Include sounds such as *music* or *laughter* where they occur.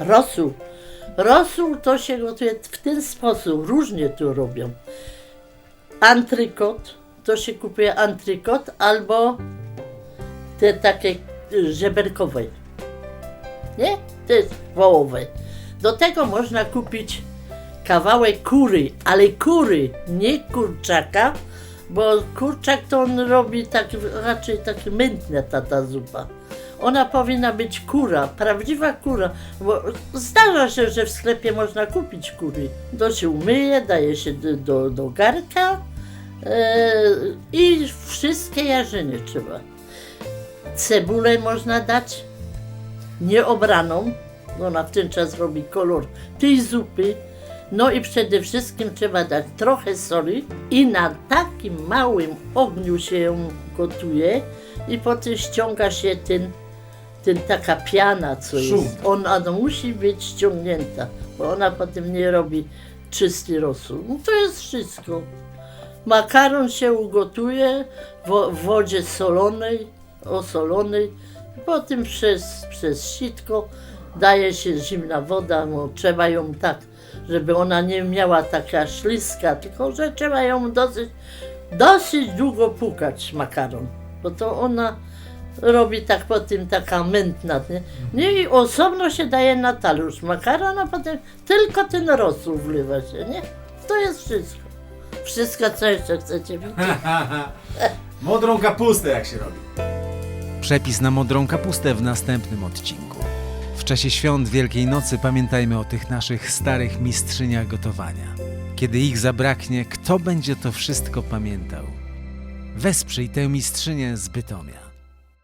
Rosół. Rosół to się gotuje w ten sposób, różnie to robią. Antrykot, to się kupuje antrykot albo te takie y, żeberkowe. Nie? To jest wołowe. Do tego można kupić kawałek kury, ale kury, nie kurczaka, bo kurczak to on robi tak, raczej taki mętna ta, ta zupa. Ona powinna być kura, prawdziwa kura, bo zdarza się, że w sklepie można kupić kury. To się umyje, daje się do, do, do garka e, i wszystkie jarzyny trzeba. Cebulę można dać, nieobraną, ona w ten czas robi kolor tej zupy. No i przede wszystkim trzeba dać trochę soli i na takim małym ogniu się ją gotuje i potem ściąga się ten, ten taka piana, co Szum. jest. Ona no, musi być ściągnięta, bo ona potem nie robi czysty rosół. No to jest wszystko. Makaron się ugotuje w, w wodzie solonej, osolonej, potem przez, przez sitko daje się zimna woda, bo trzeba ją tak, żeby ona nie miała taka śliska, tylko że trzeba ją dosyć, dosyć długo pukać makaron, bo to ona robi tak po tym taka mętna, nie? nie? I osobno się daje na talerz makaron, a potem tylko ten rosół wlewa się, nie? To jest wszystko. Wszystko, co jeszcze chcecie *laughs* wiedzieć. Modrą kapustę jak się robi. Przepis na modrą kapustę w następnym odcinku. W czasie świąt Wielkiej Nocy pamiętajmy o tych naszych starych mistrzyniach gotowania. Kiedy ich zabraknie, kto będzie to wszystko pamiętał? Wesprzyj tę mistrzynię z Bytomia.